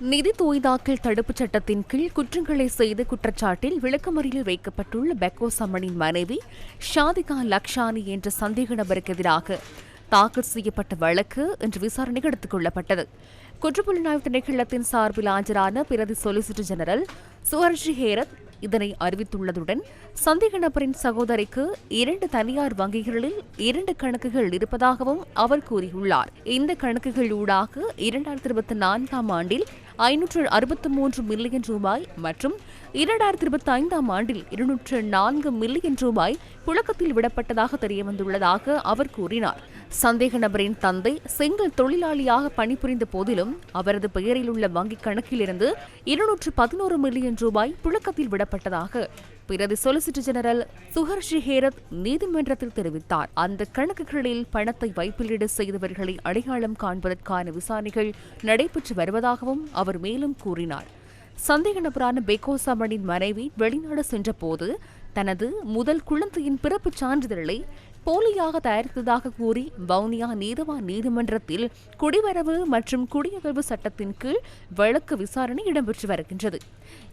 நிதி தூய்தாக்கல் தடுப்புச் சட்டத்தின் கீழ் குற்றங்களை செய்த குற்றச்சாட்டில் விளக்கமறியலில் வைக்கப்பட்டுள்ள பெக்கோ சம்மனின் மனைவி ஷாதிகா லக்ஷானி என்ற சந்தேக நபருக்கு எதிராக தாக்கல் செய்யப்பட்ட வழக்கு இன்று விசாரணைக்கு எடுத்துக் கொள்ளப்பட்டது. குற்றப்புலனாய்வு திணைக்களத்தின் சார்பில் ஆஜரான பிரதி சொலிசிட்டர் ஜெனரல் சுவர்ஜி ஹேரத் இதனை அறிவித்துள்ளதுடன் சந்தேக நபரின் சகோதரிக்கு இரண்டு தனியார் வங்கிகளில் இரண்டு கணக்குகள் இருப்பதாகவும் அவர் கூறியுள்ளார். இந்த கணக்குகள் ஊடாக இரண்டாயிரத்தி இருபத்தி நான்காம் ஆண்டில் ஐநூற்று அறுபத்தி மூன்று மில்லியன் ரூபாய் மற்றும் இரண்டாயிரத்தி இருபத்தி ஐந்தாம் ஆண்டில் இருநூற்று நான்கு மில்லியன் ரூபாய் புழக்கத்தில் விடப்பட்டதாக தெரியவந்துள்ளதாக அவர் கூறினார். சந்தேக நபரின் தந்தை செங்கல் தொழிலாளியாக பணிபுரிந்த போதிலும் அவரது பெயரில் உள்ள வங்கிக் கணக்கிலிருந்து இருநூற்று பதினோரு மில்லியன் ரூபாய் புழக்கத்தில் விடப்பட்டதாக பிரதி சொலிசிட்டர் ஜெனரல் சுஹர்ஷி ஹேரத் நீதிமன்றத்தில் தெரிவித்தார். அந்த கணக்குகளில் பணத்தை வைப்பிலீடு செய்தவர்களை அடையாளம் காண்பதற்கான விசாரணைகள் நடைபெற்று வருவதாகவும் அவர் மேலும் கூறினார். சந்தேக நபரான பெக்கோசாமனின் மனைவி வெளிநாடு சென்றபோது தனது முதல் குழந்தையின் பிறப்பு சான்றிதழை போலியாக தயாரித்ததாக கூறி வவுனியா நீதவான் நீதிமன்றத்தில் குடிவரவு மற்றும் குடியகழ்வு சட்டத்தின் கீழ் வழக்கு விசாரணை இடம்பெற்று வருகின்றது.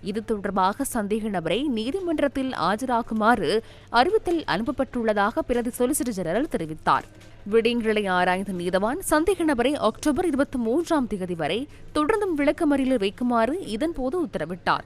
இது தொடர்பாக சந்தேக நபரை நீதிமன்றத்தில் ஆஜராகுமாறு அறிவித்தல் அனுப்பப்பட்டுள்ளதாக பிரதி சொலிசிட்டர் ஜெனரல் தெரிவித்தார். விடயங்களை ஆராய்ந்த நீதவான் சந்தேக நபரை அக்டோபர் இருபத்தி மூன்றாம் தேதி வரை தொடர்ந்தும் விளக்கமறியலில் வைக்குமாறு இதன்போது உத்தரவிட்டார்.